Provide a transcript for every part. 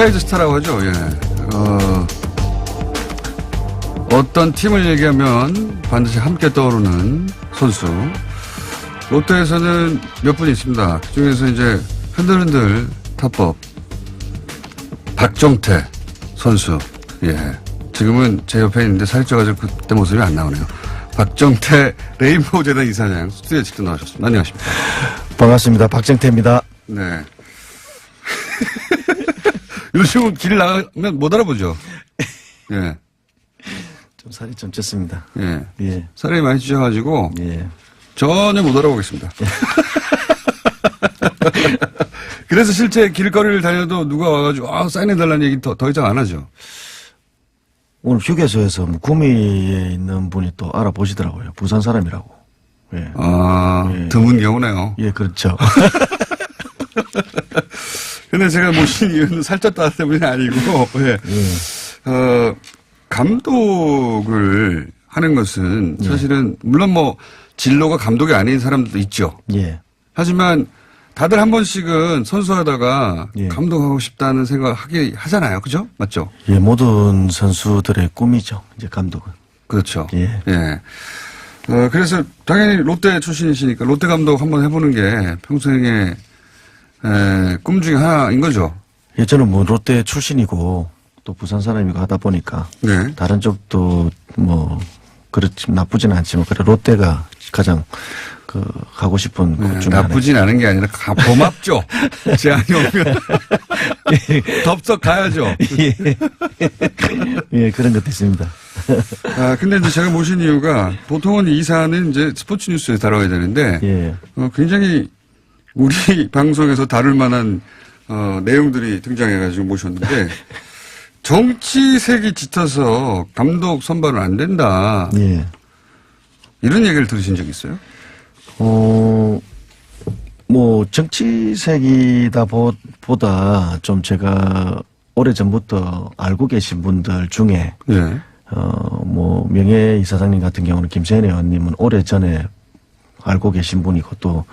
프랜차이즈 스타라고 하죠. 예. 어, 어떤 팀을 얘기하면 반드시 함께 떠오르는 선수. 롯데에서는 몇 분 있습니다. 그 중에서 이제 흔들흔들 타법. 박정태 선수. 예. 지금은 제 옆에 있는데 살이 쪄가지고 그때 모습이 안 나오네요. 박정태 레인보우 재단 이사장 스튜디오에 직접 나오셨습니다. 안녕하십니까. 반갑습니다. 박정태입니다. 네. 요즘은 길 나가면 못 알아보죠. 예. 좀 살이 좀 쪘습니다. 예. 예. 살이 많이 찌셔가지고 예. 전혀 못 알아보겠습니다. 그래서 실제 길거리를 다녀도 누가 와가지고 아 사인해달라는 얘기 더, 더 이상 안 하죠. 오늘 휴게소에서 뭐 구미에 있는 분이 또 알아보시더라고요. 부산 사람이라고. 예. 아 예. 드문 경우네요. 예, 그렇죠. 근데 제가 모신 이유는 살쪘다 때문이 아니고 예. 예. 어, 감독을 하는 것은 예. 사실은 물론 뭐 진로가 감독이 아닌 사람들도 있죠. 예. 하지만 다들 한 번씩은 선수하다가 예. 감독하고 싶다는 생각 하게 하잖아요. 그죠? 맞죠? 예, 모든 선수들의 꿈이죠. 이제 감독은. 그렇죠. 예. 어, 그래서 당연히 롯데 출신이시니까 롯데 감독 한번 해보는 게 평생의 에, 꿈 중에 하나인 거죠. 예, 저는 뭐 롯데 출신이고 또 부산 사람이고 하다 보니까 네. 다른 쪽도 뭐 그렇지 나쁘진 않지만 그래 롯데가 가장 그 가고 싶은 네, 곳 중에 하나. 나쁘진 않은 게 아니라 가, 고맙죠. 제안이 오면 덥석 가야죠. 예. 예, 그런 것도 있습니다. 아, 근데 이제 제가 모신 이유가 보통은 이 사안은 이제 스포츠 뉴스에 다뤄야 되는데 예. 어, 굉장히 우리 방송에서 다룰 만한 어, 내용들이 등장해가지고 모셨는데 정치색이 짙어서 감독 선발은 안 된다 예. 이런 얘기를 들으신 적 있어요? 어, 뭐, 정치색이다 보, 보다 좀 제가 오래 전부터 알고 계신 분들 중에, 네. 어, 뭐, 명예 이사장님 같은 경우는 김세현 의원님은 오래 전에 알고 계신 분이고 또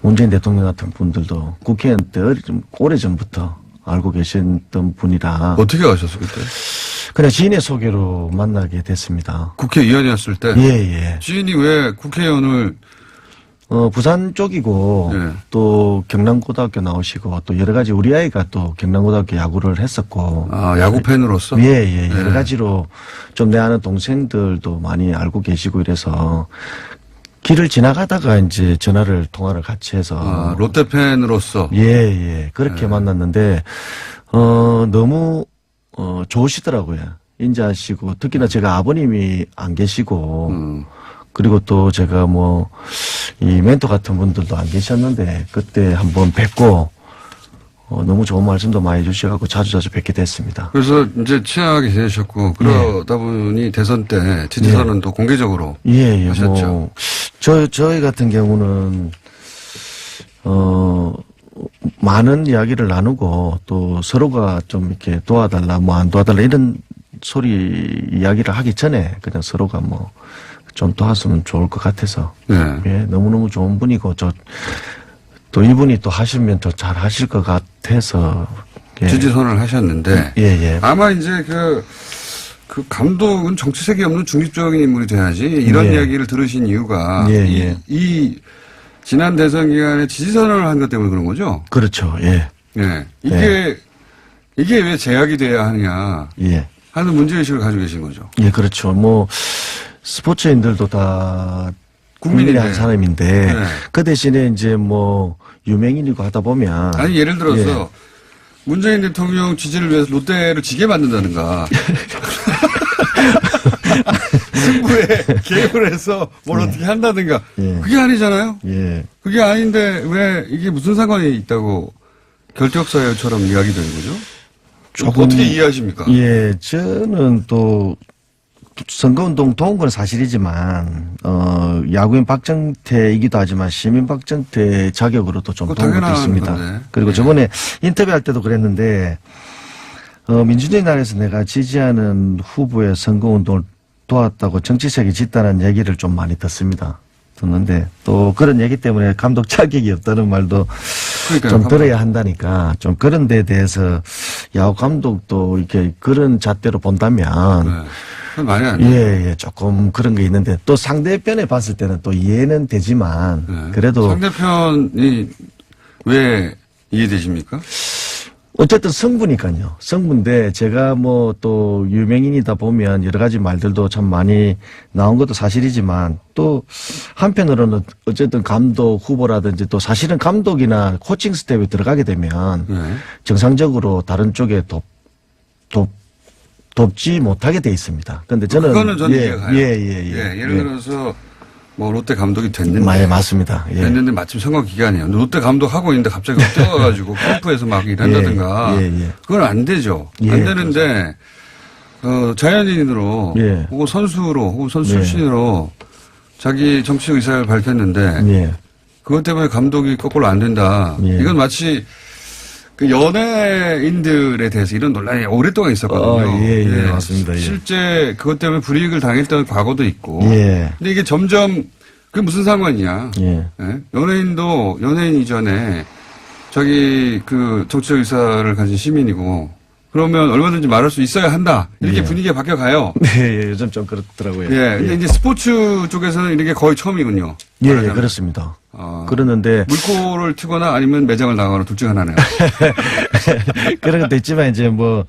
문재인 대통령 같은 분들도 국회의원 때 어리- 좀 오래 전부터 알고 계셨던 분이라 어떻게 아셨어 그때? 그냥 지인의 소개로 만나게 됐습니다. 국회의원이었을 때 예, 예. 지인이 왜 국회의원을 어, 부산 쪽이고 네. 또 경남고등학교 나오시고 또 여러 가지 우리 아이가 또 경남고등학교 야구를 했었고 아, 야구 팬으로서 예, 예, 여러 네. 가지로 좀 내 아는 동생들도 많이 알고 계시고 이래서 길을 지나가다가 이제 전화를 통화를 같이 해서 아, 롯데 팬으로서 예, 예. 그렇게 네. 만났는데, 어, 너무, 어, 좋으시더라고요. 인자하시고, 특히나 제가 아버님이 안 계시고, 음, 그리고 또 제가 뭐, 이 멘토 같은 분들도 안 계셨는데, 그때 한번 뵙고, 어, 너무 좋은 말씀도 많이 해주셔갖고 자주자주 뵙게 됐습니다. 그래서 이제 친하게 지내셨고 그러다 보니 대선 때 지지선언도 공개적으로 예, 예, 하셨죠. 뭐, 저, 저희 같은 경우는, 어, 많은 이야기를 나누고 또 서로가 좀 이렇게 도와달라, 뭐 안 도와달라 이런 소리 이야기를 하기 전에 그냥 서로가 뭐 좀 도왔으면 좋을 것 같아서. 네. 예, 너무너무 좋은 분이고 저, 또 이분이 또 하시면 더 잘 하실 것 같아서. 예. 지지선언을 하셨는데 예, 예. 아마 이제 그, 그 감독은 정치색이 없는 중립적인 인물이 돼야지 이런 예. 이야기를 들으신 이유가 예, 이, 예. 이 지난 대선 기간에 지지선언을 한 것 때문에 그런 거죠. 그렇죠. 예. 네. 이게 이게 왜 제약이 돼야 하느냐 예. 하는 문제의식을 가지고 계신 거죠. 예, 그렇죠. 뭐 스포츠인들도 다. 국민의 한 사람인데 네. 그 대신에 이제 뭐 유명인이고 하다 보면 아니 예를 들어서 예. 문재인 대통령 지지를 위해서 롯데를 지게 만든다든가 승부에 개입을 해서 뭘 어떻게 한다든가 예. 그게 아니잖아요. 예. 그게 아닌데 왜 이게 무슨 상관이 있다고 결격사유처럼 이야기 되는 거죠? 조금- 어떻게 이해하십니까? 예, 저는 또 선거운동 도운 건 사실이지만 어 야구인 박정태이기도 하지만 시민 박정태 자격으로도 좀 도운 것도 있습니다. 건데. 그리고 예. 저번에 인터뷰할 때도 그랬는데 어 민주주의 나라에서 내가 지지하는 후보의 선거운동을 도왔다고 정치색이 짙다는 얘기를 좀 많이 듣습니다. 듣는데 또 그런 얘기 때문에 감독 자격이 없다는 말도 그러니까요. 좀 들어야 한다니까 좀 그런 데 대해서 야구 감독도 이렇게 그런 잣대로 본다면 네. 말이 안 돼. 예, 예, 조금 그런 게 있는데 또 상대편에 봤을 때는 또 이해는 되지만 네. 그래도 상대편이 왜 이해되십니까? 어쨌든 성부니까요. 성부인데 제가 뭐 또 유명인이다 보면 여러 가지 말들도 참 많이 나온 것도 사실이지만 또 한편으로는 어쨌든 감독 후보라든지 또 사실은 감독이나 코칭 스텝에 들어가게 되면 네. 정상적으로 다른 쪽에 돕, 돕, 돕지 못하게 돼 있습니다. 근데 저는 그거는 저는 예, 이해가요. 예, 예, 예. 예를 들어서 뭐 롯데 감독이 됐는데 예, 맞습니다. 예. 됐는데 마침 선거 기간이에요. 롯데 감독 하고 있는데 갑자기 뛰어가지고 캠프에서 막 일한다든가 예, 예, 예. 그건 안 되죠. 예, 안 되는데 어, 자연인으로 예. 혹은 선수로 혹은 선수 예. 출신으로 자기 정치 의사를 밝혔는데 예. 그것 때문에 감독이 거꾸로 안 된다. 예. 이건 마치 그 연예인들에 대해서 이런 논란이 오랫동안 있었거든요. 어, 예, 예, 맞습니다. 예. 실제 그것 때문에 불이익을 당했던 과거도 있고. 예. 근데 이게 점점 그게 무슨 상관이냐. 예. 예? 연예인도 연예인 이전에 자기 그 정치적 의사를 가진 시민이고 그러면 얼마든지 말할 수 있어야 한다. 이렇게 예. 분위기가 바뀌어가요. 네, 예, 요즘 좀 그렇더라고요. 예. 근데 이제 스포츠 쪽에서는 이게 거의 처음이군요. 예, 예. 그렇습니다. 아. 그러는데 물꼬를 튀거나 아니면 매장을 나가거나 둘 중 하나네요. 그런 것도 있지만 이제 뭐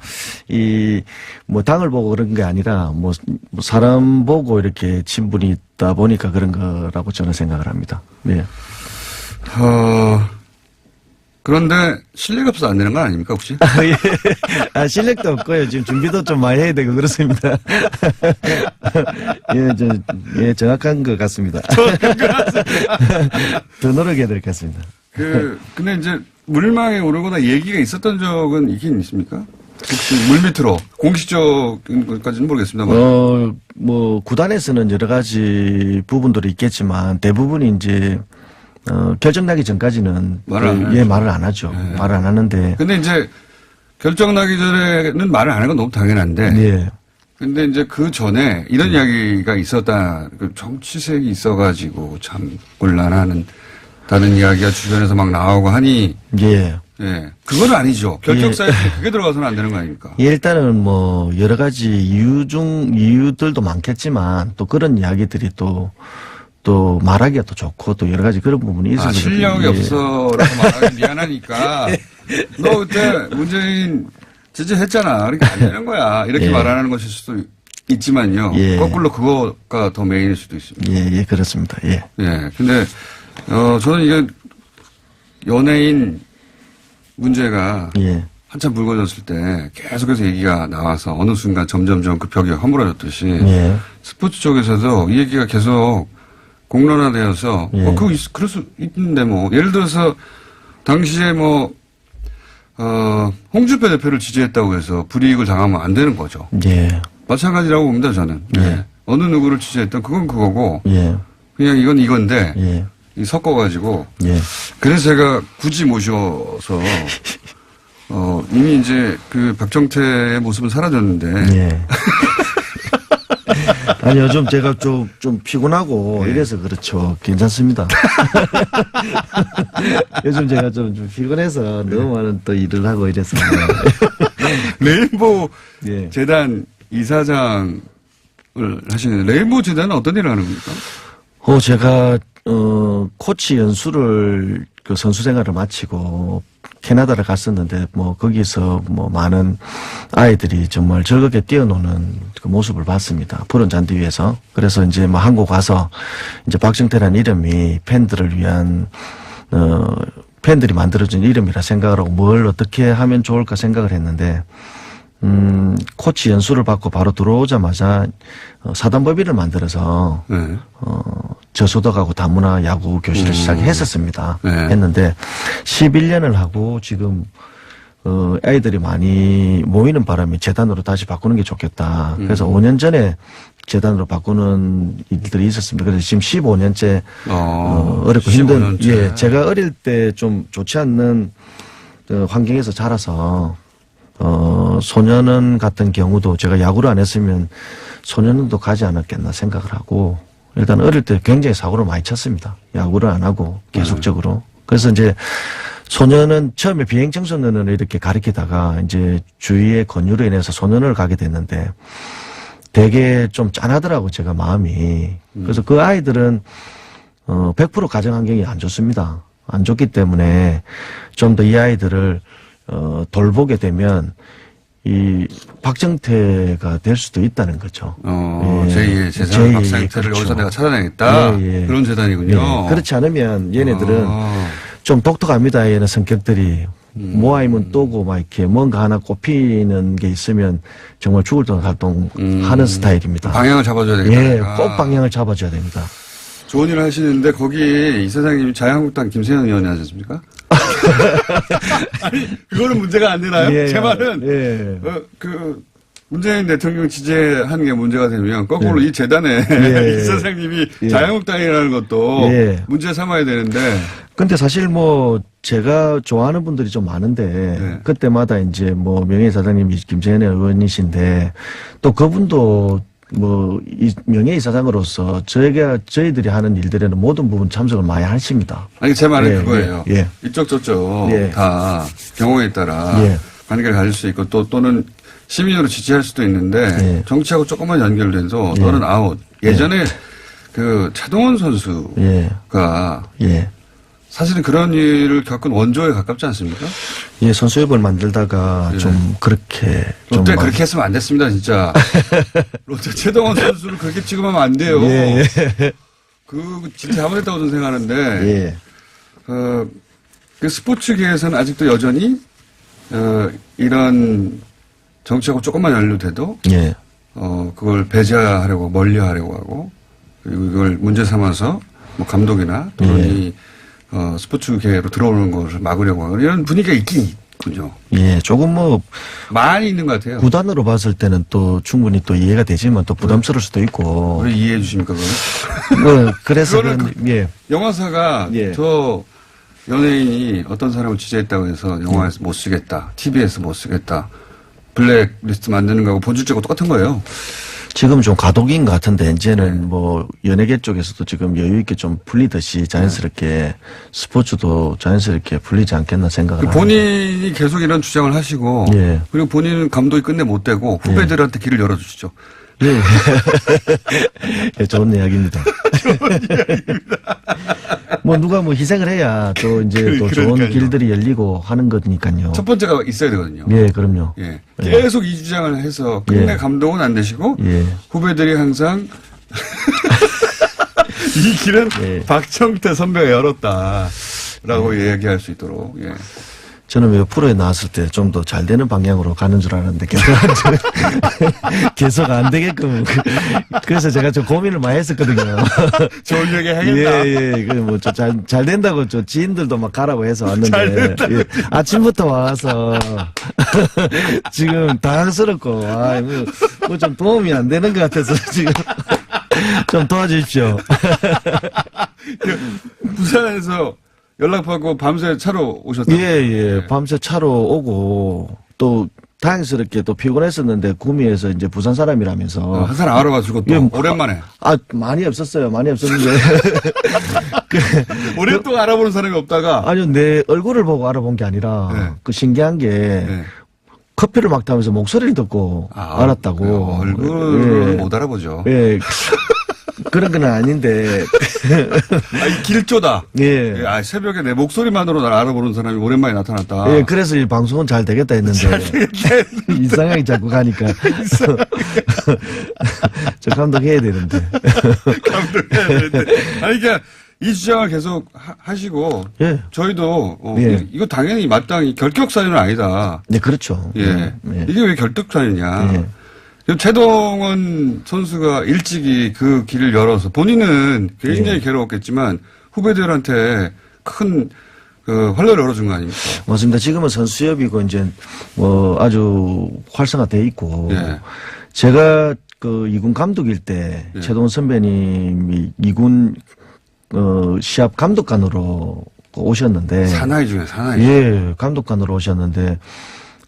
이뭐 당을 보고 그런 게 아니라 뭐, 뭐 사람 보고 이렇게 친분이 있다 보니까 그런 거라고 저는 생각을 합니다. 예. 어, 그런데 실력이 없어서 안 되는 건 아닙니까, 혹시? 아, 예. 아, 실력도 없고요. 지금 준비도 좀 많이 해야 되고 그렇습니다. 예, 저, 예, 정확한 것 같습니다. 더 노력해야 될 것 같습니다. 그, 근데 이제 물망에 오르거나 얘기가 있었던 적은 있긴 있습니까? 혹시 물 밑으로. 공식적인 것까지는 모르겠습니다만. 어, 뭐, 구단에서는 여러 가지 부분들이 있겠지만 대부분이 이제, 어, 결정나기 전까지는. 말을 안 그, 예. 말을 안 하죠. 예. 말을 안 하는데. 근데 이제 결정 나기 전에는 말을 안 하는 건 너무 당연한데. 예. 근데 이제 그 전에 이런 이야기가 있었다. 그 정치색이 있어가지고 참 곤란하는 다른 이야기가 주변에서 막 나오고 하니 예. 예. 그건 아니죠. 결정사에 그게 들어가서는 안 되는 거 아닙니까? 예, 일단은 뭐, 여러 가지 이유 중, 이유들도 많겠지만 또 그런 이야기들이 또, 또 말하기가 또 좋고 또 여러 가지 그런 부분이 있어서. 아, 실력이 예. 없어라고 말하기 미안하니까 너 그때 문재인 지지했잖아. 그러니까 안 되는 거야. 이렇게 예. 말하는 것일 수도 있지만요. 예. 거꾸로 그거가 더 메인일 수도 있습니다. 예, 예, 그렇습니다. 예. 예. 근데 어 저는 이게 연예인 문제가 예. 한참 불거졌을 때 계속해서 얘기가 나와서 어느 순간 점점점 그 벽이 허물어졌듯이 예. 스포츠 쪽에서도 이 얘기가 계속 공론화되어서 예. 어, 있, 그럴 수 있는데 뭐 예를 들어서 당시에 뭐 어, 홍준표 대표를 지지했다고 해서 불이익을 당하면 안 되는 거죠. 예. 마찬가지라고 봅니다 저는. 예. 예. 어느 누구를 지지했던 그건 그거고 예. 그냥 이건 이건데 예. 이 섞어가지고 예. 그래서 제가 굳이 모셔서 어, 이미 이제 그 박정태의 모습은 사라졌는데 예. 아니, 요즘 제가 좀, 좀 피곤하고 예. 이래서 그렇죠. 괜찮습니다. 요즘 제가 좀, 좀 피곤해서 너무 많은 또 일을 하고 이래서. 레인보우 예. 재단 이사장을 하시는 레인보우 재단은 어떤 일을 하는 겁니까? 어, 제가, 어, 코치 연수를 그 선수 생활을 마치고 캐나다를 갔었는데 뭐 거기서 뭐 많은 아이들이 정말 즐겁게 뛰어노는 그 모습을 봤습니다. 푸른 잔디 위에서. 그래서 이제 뭐 한국 와서 이제 박정태라는 이름이 팬들을 위한 어, 팬들이 만들어준 이름이라 생각을 하고 뭘 어떻게 하면 좋을까 생각을 했는데 음, 코치 연수를 받고 바로 들어오자마자 어, 사단법인을 만들어서 네. 어, 저소득하고 다문화 야구 교실을 음. 시작했었습니다. 네. 했는데 11년을 하고 지금 어, 아이들이 많이 모이는 바람에 재단으로 다시 바꾸는 게 좋겠다. 그래서 음. 5년 전에 재단으로 바꾸는 일들이 있었습니다. 그래서 지금 15년째 어, 어, 어렵고 힘든 15년째. 예, 제가 어릴 때 좀 좋지 않는 어, 환경에서 자라서 어, 소년원 같은 경우도 제가 야구를 안 했으면 소년원도 가지 않았겠나 생각을 하고 일단 어릴 때 굉장히 사고를 많이 쳤습니다. 야구를 안 하고 계속적으로. 그래서 이제 소년은 처음에 비행 청 소년을 이렇게 가리키다가 이제 주위의 권유로 인해서 소년을 가게 됐는데 되게 좀 짠하더라고 제가 마음이. 그래서 그 아이들은 어, 100% 가정 환경이 안 좋습니다. 안 좋기 때문에 좀 더 이 아이들을 어, 돌보게 되면 이 박정태가 될 수도 있다는 거죠. 어, 예. 제2의 재산 제2의, 박상태를 그렇죠. 여기서 내가 찾아내겠다. 예, 예. 그런 재단이군요. 예, 그렇지 않으면 얘네들은 아. 좀 독특합니다. 얘는 성격들이 음. 모아이면 또고 막 이렇게 뭔가 하나 꼽히는 게 있으면 정말 죽을 돈 활동 하는 스타일입니다. 음. 방향을 잡아줘야 되겠다. 예. 꼭 방향을 잡아줘야 됩니다. 좋은 일을 하시는데 거기 이 사장님이 자유한국당 김세현 의원이 하지 않습니까? 아니 그거는 문제가 안 되나요? 예, 제 말은 예. 어, 그 문재인 대통령 지지하는 게 문제가 되면 거꾸로 이 재단에 예. 이사장님이 예. 자유한국당이라는 것도 예. 문제 삼아야 되는데 근데 사실 뭐 제가 좋아하는 분들이 좀 많은데 네. 그때마다 이제 뭐 명예이사장님이 김재현 의원이신데 또 그분도 뭐이 명예이사장으로서 저희가 저희들이 하는 일들에는 모든 부분 참석을 많이 하십니다. 아니 제 말은 예, 그거예요. 예, 예. 이쪽 저쪽 예. 다 경우에 따라 예. 관계를 가질 수 있고 또 또는 시민으로 지지할 수도 있는데 예. 정치하고 조금만 연결돼서 예. 너는 아웃. 예전에 그 차동원 선수가. 사실은 그런 일을 겪은 원조에 가깝지 않습니까? 예, 선수협을 만들다가 예. 좀 그렇게 좀 롯데 막- 그렇게 했으면 안 됐습니다, 진짜. 롯데 최동원 선수를 그렇게 취급하면 안 돼요. 예, 그 진짜 잘못했다고 저는 생각하는데 예. 어, 그 스포츠계에서는 아직도 여전히 어, 이런 정치하고 조금만 연루돼도 예. 어, 그걸 배제하려고 멀리하려고 하고 그리고 이걸 문제 삼아서 뭐 감독이나 또는 예. 이 어, 스포츠계로 들어오는 것을 막으려고 하는 이런 분위기가 있긴 있군요. 예, 조금 뭐 많이 있는 것 같아요. 구단으로 봤을 때는 또 충분히 또 이해가 되지만 또 부담스러울 수도 있고 왜 이해해 주십니까, 그걸? 뭐 그래서 그런 예. 영화사가 예. 저 연예인이 어떤 사람을 지지했다고 해서 영화에서 못 쓰겠다, TV에서 못 쓰겠다, 블랙리스트 만드는 거하고 본질적으로 똑같은 거예요. 지금 좀 가독인 것 같은데 이제는 네. 뭐 연예계 쪽에서도 지금 여유 있게 좀 풀리듯이 자연스럽게 스포츠도 자연스럽게 풀리지 않겠나 생각을 그 합니다. 본인이 계속 이런 주장을 하시고 예. 그리고 본인은 감독이 끝내 못 되고 후배들한테 길을 열어주시죠. 예. 예, 좋은 이야기입니다. 뭐 누가 뭐 희생을 해야 또 이제 그- 또 좋은 그러니까요. 길들이 열리고 하는 거니까요. 첫 번째가 있어야 되거든요. 예, 그럼요. 예. 계속 이 주장을 해서 끝내 예. 감독은 안 되시고 예. 후배들이 항상 이 길은 예. 박정태 선배가 열었다라고 얘기할 수 있도록 예. 저는 왜 프로에 나왔을 때 좀 더 잘 되는 방향으로 가는 줄 알았는데 계속 안, 되- 계속 안 되게끔 그래서 제가 좀 고민을 많이 했었거든요. 좋은 얘기 하겠다. 예, 예. 그뭐잘 잘 된다고 저 지인들도 막 가라고 해서 왔는데 예. 아침부터 와서 지금 당황스럽고 아, 뭐좀 도움이 안 되는 것 같아서 지금 좀 도와주십시오. 부산에서 연락받고 밤새 차로 오셨다. 예, 예. 밤새 차로 오고 또 다행스럽게 또 피곤했었는데 구미에서 이제 부산 사람이라면서 어, 한 사람 알아봐주고 또 예, 뭐, 오랜만에 아 많이 없었어요. 많이 없었는데 오랫동안 알아보는 사람이 없다가 아니요 내 얼굴을 보고 알아본 게 아니라 네. 그 신기한 게 네. 커피를 막 타면서 목소리를 듣고 아, 알았다고. 얼굴은 예. 못 알아보죠. 예. 그런 건 아닌데 아, 이 길조다. 예. 예, 아, 새벽에 내 목소리만으로 날 알아보는 사람이 오랜만에 나타났다. 예, 그래서 이 방송은 잘 되겠다 했는데 이상하게 자꾸 가니까 저 감독 해야 되는데 감독해야 되는데. 아니, 그러니까 이 주장을 계속 하, 시고 예. 저희도 어, 예. 이- 이거 당연히 마땅히 결격 사유는 아니다. 네 그렇죠. 예. 예. 이게 왜 결격 사유냐. 최동원 선수가 일찍이 그 길을 열어서 본인은 굉장히 예. 괴로웠겠지만 후배들한테 큰 그 활로를 열어준 거 아닙니까? 맞습니다. 지금은 선수협이고 이제 뭐 아주 활성화돼 있고 예. 제가 그 이군 감독일 때 예. 최동원 선배님이 이군 어 시합 감독관으로 오셨는데 사나이 중에 사나이. 예 감독관으로 오셨는데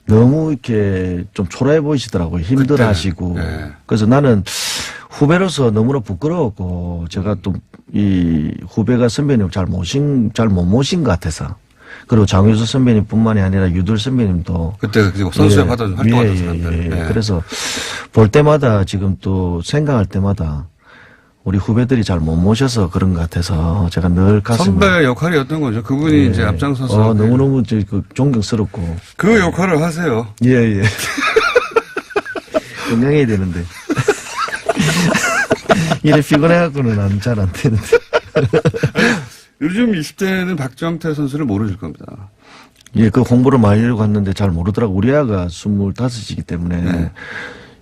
너무 이렇게 좀 초라해 보이시더라고요. 힘들어 하시고 그때는, 예. 그래서 나는 후배로서 너무나 부끄러웠고 제가 또 이 후배가 선배님 잘 모신 잘 못 모신 것 같아서 그리고 장유수 선배님 뿐만이 아니라 유들 선배님도 그때 그 선수협 예, 하던 활동하던 예, 사람들. 예, 예. 예. 그래서 볼 때마다 지금 또 생각할 때마다 우리 후배들이 잘 못 모셔서 그런 것 같아서 제가 늘 가슴에 선배 역할이었던 거죠. 그분이 예. 이제 앞장서서 어, 너무너무 저, 그 존경스럽고 그 역할을 하세요. 예, 예. 건강해야 되는데. 이래 피곤해갖고는 안, 잘 안 되는데. 요즘 20대는 박정태 선수를 모르실 겁니다. 예, 그 공부를 많이 하려고 했는데 잘 모르더라고. 우리 아가 25이기 때문에. 네.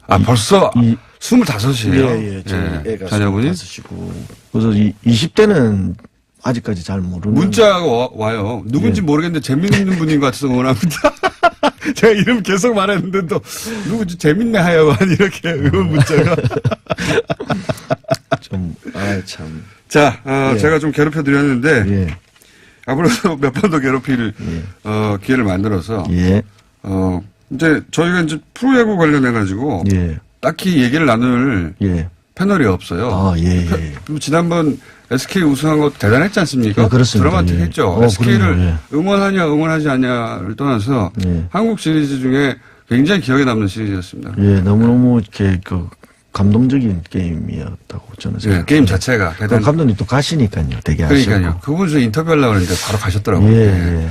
아, 벌써 이- 25이에요. 예, 예. 저희 애가 자녀분이? 25이고. 그래서 이 20대는 아직까지 잘 모르는. 문자가 와, 와요. 누군지 예. 모르겠는데 재밌는 분인 것 같아서 응원합니다. 제가 이름 계속 말했는데 또 누구지 재밌네 하여간 이렇게 응원 문자가. 좀, 아 참. 자, 어, 예. 제가 좀 괴롭혀 드렸는데 예, 앞으로도 몇 번 더 괴롭힐 어, 기회를 만들어서 예, 어, 이제 저희가 이제 프로야구 관련해 가지고 예, 딱히 얘기를 나눌 예. 패널이 없어요. 아, 예, 예. 그리고 지난번 SK 우승한 거 대단했지 않습니까? 예, 그렇습니다. 드라마틱했죠. 예. 어, SK를 그럼요, 응원하냐 응원하지 않냐를 떠나서 예. 한국 시리즈 중에 굉장히 기억에 남는 시리즈였습니다. 예, 너무너무 이렇게 그 감동적인 게임이었다고 저는 예, 생각합니다. 게임 자체가 그 대단. 감독님 또 가시니까요. 되게 그러니까요. 아시고. 그분 저 인터뷰하려고 했는데 바로 가셨더라고요. 예, 예. 예.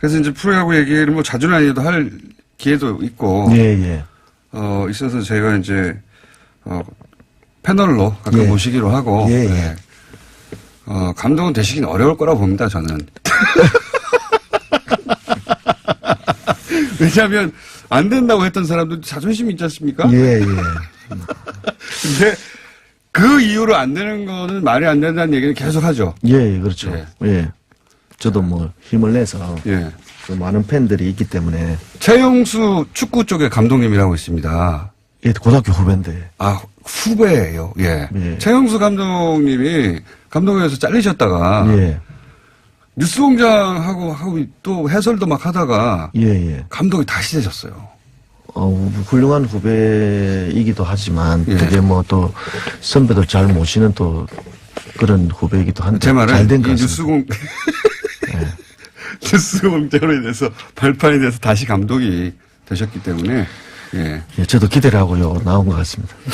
그래서 이제 프로야구 얘기를 뭐 자주는 아니어도 할 기회도 있고 예, 예. 어, 있어서 제가 이제 어, 패널로 가끔 예. 모시기로 하고 예, 예. 어, 감독은 되시긴 어려울 거라고 봅니다, 저는. 왜냐하면 안 된다고 했던 사람도 자존심이 있지 않습니까? 예, 예. 근데 그 이유로 안 되는 거는 말이 안 된다는 얘기는 계속 하죠. 예, 예, 그렇죠. 예. 예. 저도 뭐 힘을 내서 예. 그 많은 팬들이 있기 때문에 최용수 축구 쪽의 감독님이라고 있습니다. 예, 고등학교 후배인데. 아, 후배예요. 예. 예. 최용수 감독님이 감독에서 잘리셨다가 예, 뉴스공장하고 하고 또 해설도 막 하다가 예, 예. 감독이 다시 되셨어요. 어, 훌륭한 후배이기도 하지만 예. 되게 뭐 또 선배들 잘 모시는 또 그런 후배이기도 한데 제 말은 잘된 이것 같습니다. 뉴스공 뉴스공장으로 인해서 발판이 돼서 다시 감독이 되셨기 때문에 예. 예, 저도 기대를 하고요. 나온 것 같습니다.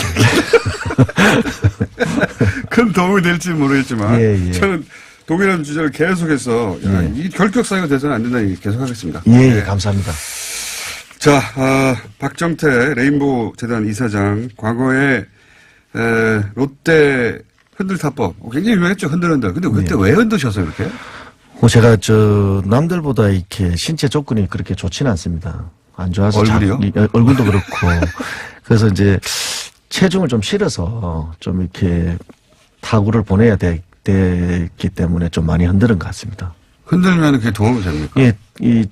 큰 도움이 될지 는 모르겠지만 예, 예. 저는 독일한 주제를 계속해서 야, 이 결격 사유가 돼서는 안 된다는 얘기 계속하겠습니다. 예, 예, 감사합니다. 자, 아, 박정태 레인보우 재단 이사장 과거에 에, 롯데 흔들타법 어, 굉장히 유명했죠 흔들흔들. 근데 그때 예. 왜 흔드셨어요 이렇게? 뭐 제가 저 남들보다 이렇게 신체 조건이 그렇게 좋지는 않습니다. 안 좋아서 얼굴이요? 자- 이- 어, 얼굴도 그렇고 그래서 이제 체중을 좀 실어서 좀 이렇게 타구를 보내야 되, 기 때문에 좀 많이 흔드는 것 같습니다. 흔들면 그게 도움이 됩니까? 예, 이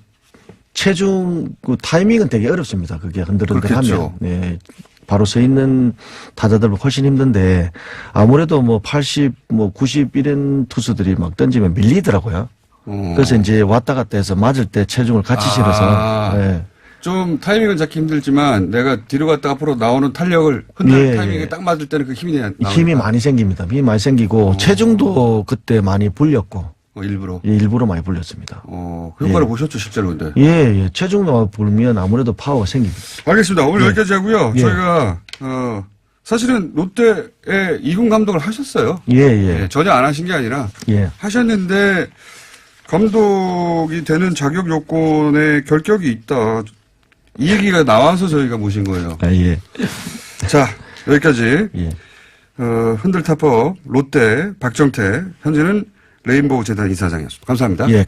체중 그 타이밍은 되게 어렵습니다. 그게 흔들흔들하면. 네, 바로 서 있는 타자들보다 훨씬 힘든데 아무래도 뭐 80, 뭐 90 이런 투수들이 막 던지면 밀리더라고요. 어. 그래서 이제 왔다 갔다 해서 맞을 때 체중을 같이 아. 실어서 예. 좀 타이밍은 잡기 힘들지만 내가 뒤로 갔다 앞으로 나오는 탄력을 흔들 예, 타이밍에 예. 딱 맞을 때는 그 힘이 나. 이 힘이 많이 생깁니다. 힘이 많이 생기고 체중도 그때 많이 불렸고 어, 일부러. 예, 일부러 많이 불렸습니다. 어, 그 효과를 예. 보셨죠 실제로 근데. 예, 예. 체중도 불면 아무래도 파워가 생깁니다. 알겠습니다. 오늘 예. 여기까지 하고요. 예. 저희가 어, 사실은 롯데의 이군 감독을 하셨어요. 예, 예. 예, 전혀 안 하신 게 아니라 예. 하셨는데 감독이 되는 자격 요건에 결격이 있다. 이 얘기가 나와서 저희가 모신 거예요. 아, 예. 자 여기까지 예. 어, 흔들타법 롯데 박정태 현재는 레인보우 재단 이사장이었습니다. 감사합니다. 예, 감